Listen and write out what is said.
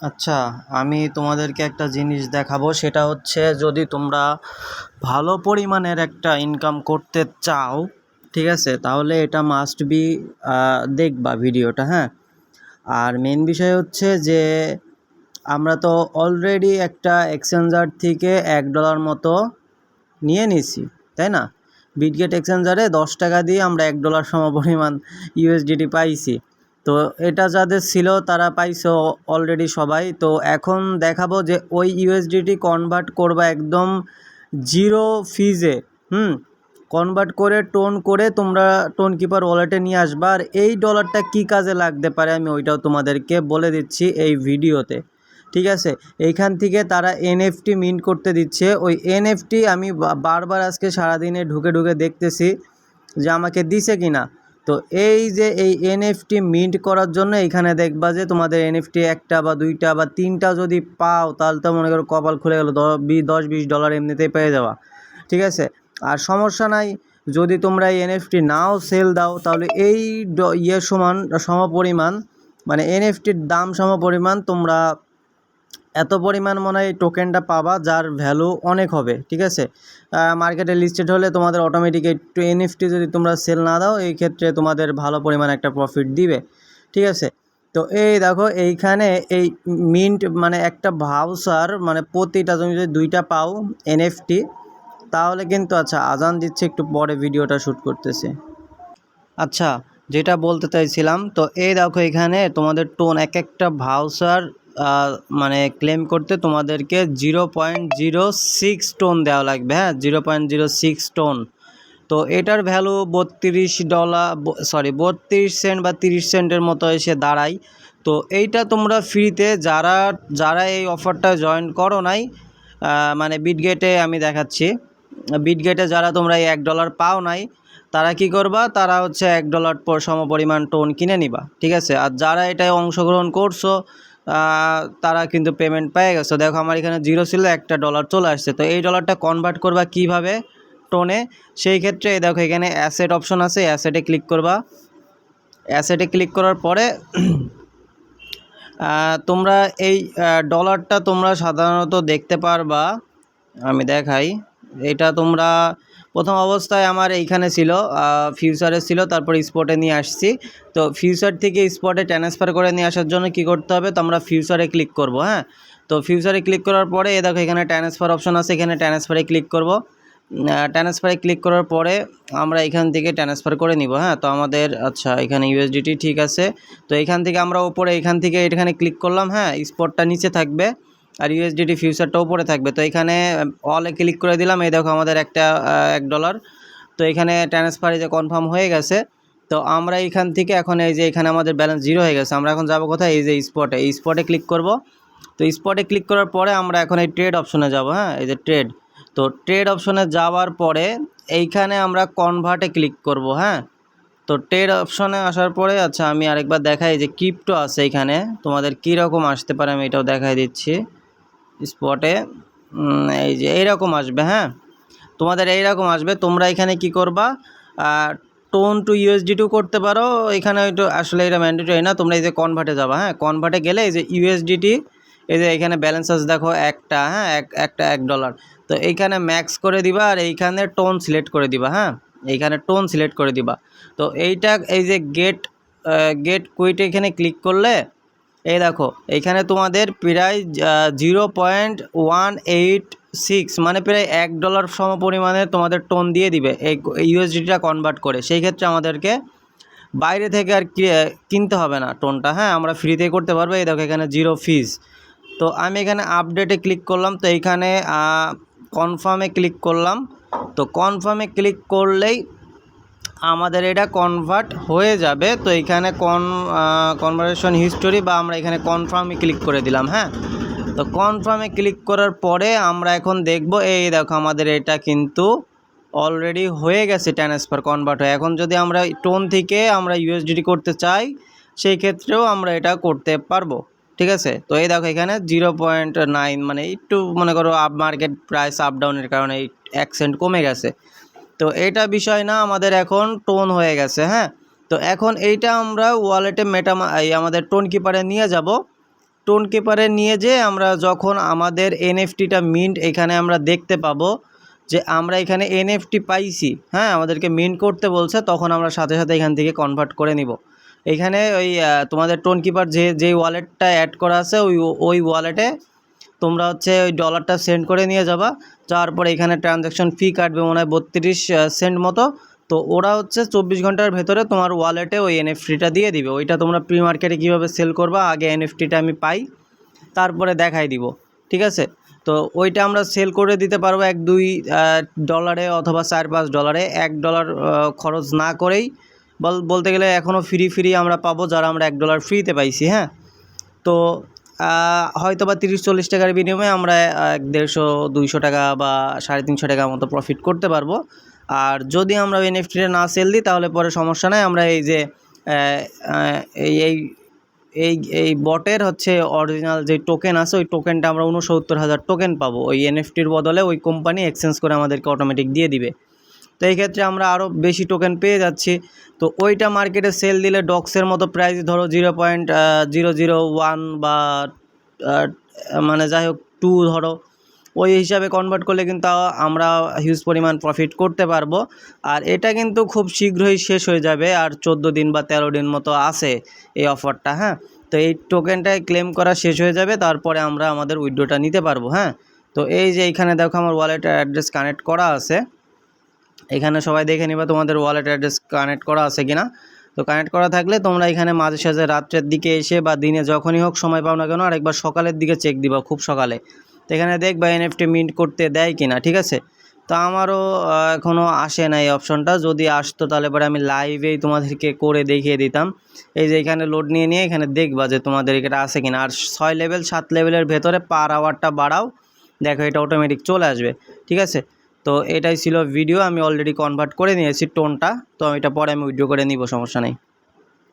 আচ্ছা আমি তোমাদেরকে একটা জিনিস দেখাবো, সেটা হচ্ছে যদি তোমরা ভালো পরিমাণের একটা ইনকাম করতে চাও, ঠিক আছে, তাহলে এটা মাস্ট বি দেখবা ভিডিওটা হ্যাঁ? আর মেন বিষয় হচ্ছে যে আমরা তো অলরেডি একটা এক্সচেঞ্জার থেকে এক ডলার মতো নিয়ে নিছি, তাই না? বিটগেট এক্সচেঞ্জারে দশ টাকা দিয়ে আমরা এক ডলার সমপরিমাণ ইউএসডিটি পাইছি। তো এটা যাদের ছিল তারা পাইছো অলরেডি সবাই। তো এখন দেখাবো যে ওই ইউএসডিটি কনভার্ট করবা একদম জিরো ফিজে হুম? কনভার্ট করে টোন করে তোমরা টোন কিপার ওয়ালেটে নিয়ে আসবা। আর এই ডলারটা কী কাজে লাগতে পারে আমি ওইটাও তোমাদেরকে বলে দিচ্ছি এই ভিডিওতে, ঠিক আছে? এইখান থেকে তারা এনএফটি মিন্ট করতে দিচ্ছে। ওই এনএফটি আমি বারবার আজকে সারাদিনে ঢুকে ঢুকে দেখতেছি যে আমাকে দিছে কি না তো এই যে এই এনএফটি মিন্ট করার জন্য এখানে দেখবা যে তোমাদের এনএফটি একটা বা দুইটা বা তিনটা যদি পাও, তাহলে তো মনে করো কপাল খুলে গেলো। দশ বিশ ডলার এমনিতেই পেয়ে যাওয়া ঠিক আছে? আর সমস্যা নাই, যদি তোমরা এই এনএফটি নাও সেল দাও, তাহলে এই ইয়ে সমান সমপরিমাণ মানে এনএফটির দাম সমপরিমাণ তোমরা এত পরিমাণ মনে হয় টোকেনটা পাবা, যার ভ্যালু অনেক হবে, ঠিক আছে? মার্কেটে লিস্টেড হলে তোমাদের অটোমেটিক একটু এনএফটি যদি তোমরা সেল না দাও, এই ক্ষেত্রে তোমাদের ভালো পরিমাণ একটা প্রফিট দিবে, ঠিক আছে? তো এই দেখো, এইখানে এই মিন্ট মানে একটা ভাউসার মানে প্রতিটা তুমি যদি দুইটা পাও এনএফটি তাহলে কিন্তু আচ্ছা আজান দিচ্ছে, একটু পরে ভিডিওটা শ্যুট করতেছে। আচ্ছা যেটা বলতে চাইছিলাম, তো এই দেখো এখানে তোমাদের টোন এক একটা ভাউচার মানে ক্লেম করতে তোমাদেরকে zero point zero six TON দেওয়া লাগবে হ্যাঁ? Zero point zero six TON তো এটার ভ্যালু বত্রিশ ডলার সরি বত্রিশ সেন্ট বা তিরিশ সেন্টের মতো এসে দাঁড়ায়। তো এইটা তোমরা ফ্রিতে যারা যারা এই অফারটা জয়েন করো নাই মানে বিটগেটে আমি দেখাচ্ছি। বিটগেটে যারা তোমরা এই এক ডলার পাও নাই, তারা কি করবা? তারা হচ্ছে এক ডলার পর সমপরিমাণ টোন কিনে নিবা, ঠিক আছে? আর যারা এটায় অংশগ্রহণ করছ তারা কিন্তু পেমেন্ট পেয়ে গেছো। দেখো আমার এখানে জিরো ছিল, একটা ডলার চলে আসছে। তো এই ডলারটা কনভার্ট করবা কীভাবে টোনে সেই ক্ষেত্রে দেখো এখানে অ্যাসেট অপশন আছে অ্যাসেটে ক্লিক করবা। অ্যাসেটে ক্লিক করার পরে তোমরা এই ডলারটা তোমরা সাধারণত দেখতে পারবা। আমি দেখাই, এটা তোমরা প্রথম অবস্থায় আমার এইখানে ছিল ফিউচারে ছিল, তারপর স্পটে নিয়ে আসছি। তো ফিউচার থেকে স্পটে ট্রান্সফার করে নিয়ে আসার জন্য কি করতে হবে? তো আমরা ফিউচারে ক্লিক করব হ্যাঁ? তো ফিউচারে ক্লিক করার পরে, এ দেখো এখানে ট্রান্সফার অপশন আছে, এখানে ট্রান্সফারে ক্লিক করব। ট্রান্সফারে ক্লিক করার পরে আমরা এখান থেকে ট্রান্সফার করে নিব হ্যাঁ? তো আমাদের আচ্ছা এখানে ইউএসডিটি ঠিক আছে। তো এখান থেকে আমরা ওপরে এখান থেকে এখানে ক্লিক করলাম হ্যাঁ? স্পটটা নিচে থাকবে। আর ইউএসডিটি ফিউচারটা উপরে থাকবে। তো এখানে অলে ক্লিক করে দিলাম, এই দেখো আমাদের একটা এক ডলার তো এখানে ট্রান্সফার যে কনফার্ম হয়ে গেছে। তো আমরা এখান থেকে এখন এই যে এখানে আমাদের ব্যালেন্স জিরো হয়ে গেছে। আমরা এখন যাব কোথায়? এই যে স্পটে এই স্পটে ক্লিক করব। তো স্পটে ক্লিক করার পরে আমরা এখন এই ট্রেড অপশনে যাব হ্যাঁ? এই যে ট্রেড তো ট্রেড অপশনে যাওয়ার পরে এইখানে আমরা কনভার্টে ক্লিক করব হ্যাঁ? তো ট্রেড অপশনে আসার পরে আচ্ছা আমি আরেকবার দেখাই যে ক্রিপ্টো আছে এখানে। তোমাদের কী রকম আসতে পারে আমি এটাও দেখাই দিচ্ছি। স্পটে এই যে এইরকম আসবে হ্যাঁ? তোমাদের এইরকম আসবে, তোমরা এখানে কি করবা? টোন টু ইউএসডি টু করতে পারো, এখানে একটু আসলে এটা ম্যান্ডেটরি না, তোমরা এই যে কনভার্টে যাবা হ্যাঁ? কনভার্টে গেলে এই যে ইউএসডিটি এই যে এখানে ব্যালেন্স আছে দেখো একটা হ্যাঁ? এক, একটা, এক ডলার তো এইখানে ম্যাক্স করে দিবা আর এইখানে টোন সিলেক্ট করে দিবা হ্যাঁ? এইখানে টোন সিলেক্ট করে দিবা। তো এইটা, এই যে গেট গেট কুইট এখানে ক্লিক করলে এই দেখো এইখানে তোমাদের প্রায় zero point one eight six মানে প্রায় এক ডলার সম পরিমাণে তোমাদের টোন দিয়ে দিবে এই ইউএসডিটা কনভার্ট করে। সেই ক্ষেত্রে আমাদেরকে বাইরে থেকে আর কিনতে হবে না টোনটা হ্যাঁ? আমরা ফ্রিতে করতে পারব। এই দেখো, এখানে জিরো ফিজ তো আমি এখানে আপডেটে ক্লিক করলাম, তো এইখানে কনফার্মে ক্লিক করলাম। তো কনফার্মে ক্লিক করলেই আমাদের এটা কনভার্ট হয়ে যাবে। তো এখানে কন কনভার্সেশন হিস্টোরি বা আমরা এখানে কনফার্মে ক্লিক করে দিলাম হ্যাঁ? তো কনফার্মে ক্লিক করার পরে আমরা এখন দেখব, এই দেখো আমাদের এটা কিন্তু অলরেডি হয়ে গেছে ট্রান্সফার কনভার্ট হয়ে। এখন যদি আমরা টোন থেকে আমরা ইউএসডিটি করতে চাই, সেই ক্ষেত্রেও আমরা এটা করতে পারব, ঠিক আছে? তো এই দেখো এখানে জিরো পয়েন্ট নাইন মানে একটু মনে করো আপ মার্কেট প্রাইস আপ ডাউনের কারণে এক সেন্ট কমে গেছে। তো এটা বিষয় না, আমাদের এখন টোন হয়ে গেছে হ্যাঁ? তো এখন এইটা আমরা ওয়ালেটে মেটা আমাদের টোন কিপারে নিয়ে যাব। টোন কিপারে নিয়ে যে আমরা যখন আমাদের এনএফটিটা মিন্ট এখানে আমরা দেখতে পাবো যে আমরা এখানে এনএফটি পাইছি হ্যাঁ? আমাদেরকে মিন্ট করতে বলছে, তখন আমরা সাথে সাথে এখান থেকে কনভার্ট করে নিব। এখানে ওই তোমাদের টোন কিপার যে, যেই ওয়ালেটটা অ্যাড করা আছে, ওই ওই ওয়ালেটে তোমরা হচ্ছে ওই ডলারটা সেন্ড করে নিয়ে যাবা। যাওয়ার পরে এখানে ট্রানজ্যাকশন ফি কাটবে মনে হয় বত্রিশ সেন্ট মতো। তো ওরা হচ্ছে চব্বিশ ঘণ্টার ভেতরে তোমার ওয়ালেটে ওই এনএফটিটা দিয়ে দিবে। ওইটা তোমরা প্রি মার্কেটে কীভাবে সেল করবা, আগে এনএফটিটা আমি পাই, তারপরে দেখাই দিব। ঠিক আছে? তো ওইটা আমরা সেল করে দিতে পারব এক, দুই ডলারে অথবা চার, পাঁচ ডলারে এক ডলার খরচ না করেই। বল, বলতে গেলে এখনও ফ্রি ফ্রি আমরা পাবো, যারা আমরা এক ডলার ফ্রিতে পাইছি হ্যাঁ? তো হয়তো বা তিরিশ চল্লিশ টাকার বিনিময়ে আমরা এক দেড়শো, দুইশো টাকা বা সাড়ে তিনশো টাকা মতো প্রফিট করতে পারব। আর যদি আমরা এনএফটিটা না সেল দিই, তাহলে পরে সমস্যা নাই। আমরা এই যে এই এই এই এই বটের হচ্ছে অরিজিনাল যে টোকেন আছে, ওই টোকেনটা আমরা উনসত্তর হাজার টোকেন পাবো। ওই এনএফটির বদলে ওই কোম্পানি এক্সচেঞ্জ করে আমাদেরকে অটোমেটিক দিয়ে দিবে। তো এই ক্ষেত্রে আমরা আরও বেশি টোকেন পেয়ে যাচ্ছি। তো ওইটা মার্কেটে সেল দিলে ডক্সের মতো প্রাইস ধরো zero point zero zero one বা মানে যাই হোক টু ধরো, ওই হিসাবে কনভার্ট করলে কিন্তু আমরা হিউজ পরিমাণ প্রফিট করতে পারব। আর এটা কিন্তু খুব শীঘ্রই শেষ হয়ে যাবে আর চোদ্দ দিন বা তেরো দিন মতো আছে এই অফারটা হ্যাঁ? তো এই টোকেনটাই ক্লেম করা শেষ হয়ে যাবে, তারপরে আমরা আমাদের উইড্রোটা নিতে পারব হ্যাঁ? তো এই যে এইখানে দেখো আমার ওয়ালেট অ্যাড্রেস কানেক্ট করা আছে। এখানে সবাই দেখে নিবা তোমাদের ওয়ালেট অ্যাড্রেস কানেক্ট করা আছে কিনা। তো কানেক্ট করা থাকলে তোমরা এখানে মাঝে সাঝে রাত্রের দিকে এসে বা দিনে যখনই হোক সময় পাও না কেন আরেকবার সকালের দিকে চেক দিবা খুব সকালে। তো এখানে দেখবা এনএফটি মিন্ট করতে দেয় কিনা, ঠিক আছে? তো আমারও এখনও আসে না এই অপশনটা যদি আসতো তাহলে পরে আমি লাইভেই তোমাদেরকে করে দেখিয়ে দিতাম। এই যে এখানে লোড নিয়ে নিয়ে এখানে দেখবা যে তোমাদের এটা আছে কিনা। আর ছয় লেভেল সাত লেভেলের ভেতরে পার আওয়ারটা বাড়াও। দেখো এটা অটোমেটিক চলে আসবে, ঠিক আছে? তো এটাই ছিল ভিডিও আমি অলরেডি কনভার্ট করে নিয়েছি টোনটা তো এটা পরে আমি ভিডিও করে নিব, সমস্যা নেই।